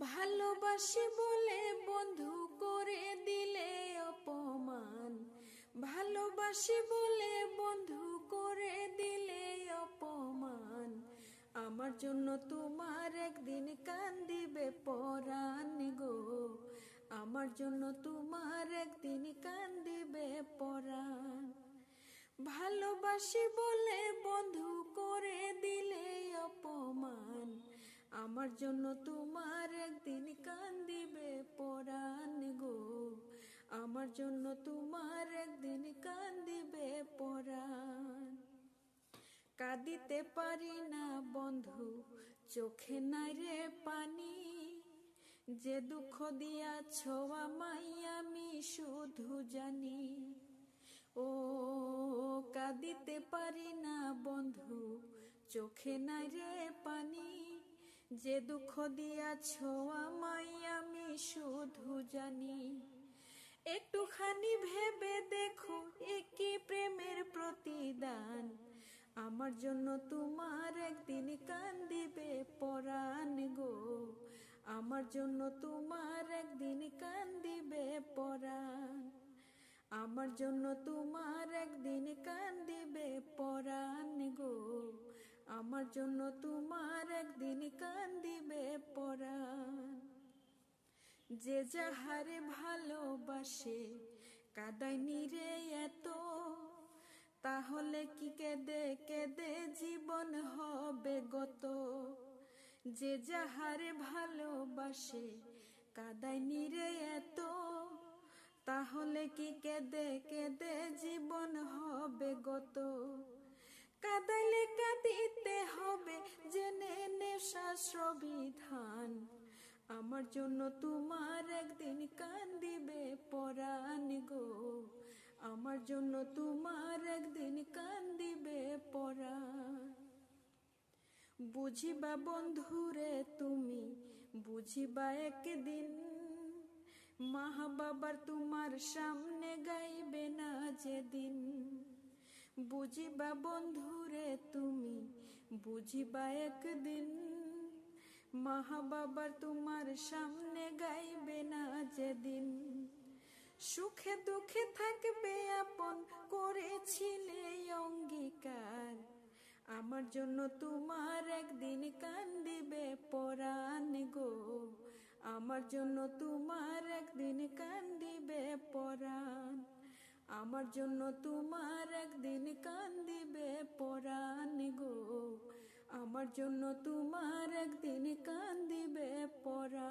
ভালোবাসি বলে বন্ধু করে দিলে অপমান। ভালোবাসি বলে বন্ধু করে দিলে অপমান। আমার জন্য তোমার একদিন কান্দিবে পরাণ গো। আমার জন্য তোমার একদিন কান্দিবে পরাণ। ভালোবাসি বলে বন্ধু করে দিলে অপমান। আমার জন্য তোমার একদিন কান্দিবে পরাণ গো। আমার জন্য তোমার একদিন কান্দিবে পরাণ। কাঁদিতে পারি না বন্ধু, চোখে নাই রে পানি। যে দুঃখ দিয়াছ আমায় আমি শুধু জানি। ও, কাঁদিতে পারি না বন্ধু, চোখে নাই রে পানি। যে দুঃখ দিয়াছ আমায়, আমি শুধু জানি। একটুখানি ভেবে দেখো, একই প্রেমের প্রতিদান। আমার জন্য তোমার একদিন কান্দিবে পরাণ গো। আমার জন্য তোমার একদিন কান্দিবে পরাণ। আমার জন্য তোমার আমার জন্য তোমার একদিন কান্দিবে পরাণ যে যাহারে ভালোবাসে, কাদায় নিরে এত, তাহলে কি কেঁদে কেঁদে জীবন হবে গত? যে যাহারে ভালোবাসে, কাদায় নিরে এত, তাহলে কি কেঁদে কেঁদে জীবন হবে গত? জেনে নে শাস্ত্রবিধান। আমার জন্য তোমার একদিন কান্দিবে পরাণ গো। আমার জন্য তোমার একদিন কান্দিবে পরাণ। বুঝিবা বন্ধুরে তুমি, বুঝিবা একদিন। মা বাবার তোমার সামনে গাইবে না যেদিন। বুঝিবা বন্ধুরে তুমি, বুঝিবা একদিন। মা বাবার তোমার সামনে গাইবে না যেদিন। সুখে দুঃখে থাকবে আপন করেছিলে অঙ্গীকার। আমার জন্য তোমার একদিন কান্দিবে পরাণ গো। আমার জন্য তোমার একদিন কান্দিবে পরাণ। আমার জন্য তোমার একদিন কান্দিবে পরাণ গো। আমার জন্য তোমার একদিন কান্দিবে পরা